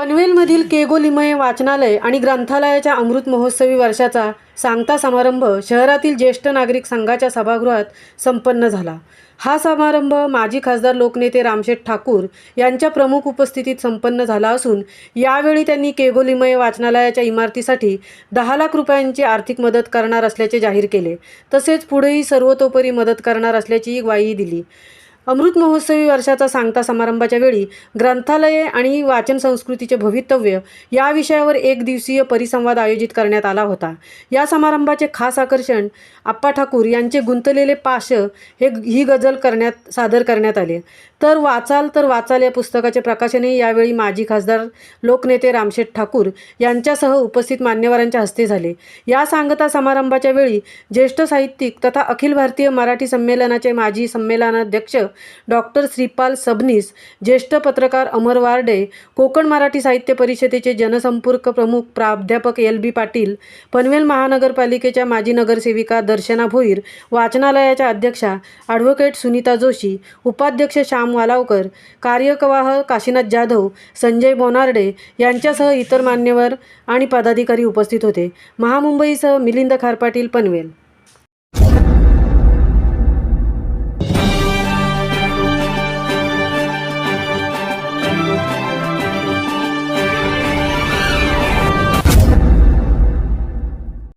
पनवेलमधील केगोलिमय वाचनालय आणि ग्रंथालयाच्या अमृत महोत्सवी वर्षाचा सांगता समारंभ शहरातील ज्येष्ठ नागरिक संघाच्या सभागृहात संपन्न झाला. हा समारंभ माजी खासदार लोकनेते रामशेठ ठाकूर यांच्या प्रमुख उपस्थितीत संपन्न झाला असून यावेळी त्यांनी केगोलिमय वाचनालयाच्या इमारतीसाठी दहा लाख रुपयांची आर्थिक मदत करणार असल्याचे जाहीर केले. तसेच पुढेही सर्वतोपरी मदत करणार असल्याची ग्वाही दिली. अमृत महोत्सवी वर्षाचा सांगता समारंभाच्या वेळी ग्रंथालये आणि वाचन संस्कृतीचे भवितव्य या विषयावर एक दिवसीय परिसंवाद आयोजित करण्यात आला होता. या समारंभाचे खास आकर्षण आप्पा ठाकूर यांचे गुंतलेले पाश हे ही गजल करण्यात सादर करण्यात आले. तर वाचाल तर वाचाल या पुस्तकाचे प्रकाशनही यावेळी माजी खासदार लोकनेते रामशेठ ठाकूर यांच्यासह उपस्थित मान्यवरांच्या हस्ते झाले. या सांगता समारंभाच्या वेळी ज्येष्ठ साहित्यिक तथा अखिल भारतीय मराठी संमेलनाचे माजी संमेलनाध्यक्ष डॉक्टर श्रीपाल सबनीस ज्येष्ठ पत्रकार अमर वार्डे कोकण मराठी साहित्य परिषदेचे जनसंपर्क प्रमुख प्राध्यापक एल बी पाटील पनवेल महानगरपालिकेच्या माजी नगरसेविका दर्शना भोईर वाचनालयाच्या अध्यक्षा ॲडव्होकेट सुनीता जोशी उपाध्यक्ष श्याम वालावकर कार्यकवाह काशीनाथ जाधव संजय बोनार्डे यांच्यासह इतर मान्यवर आणि पदाधिकारी उपस्थित होते. महामुंबईसह मिलिंद खारपाटील पनवेल.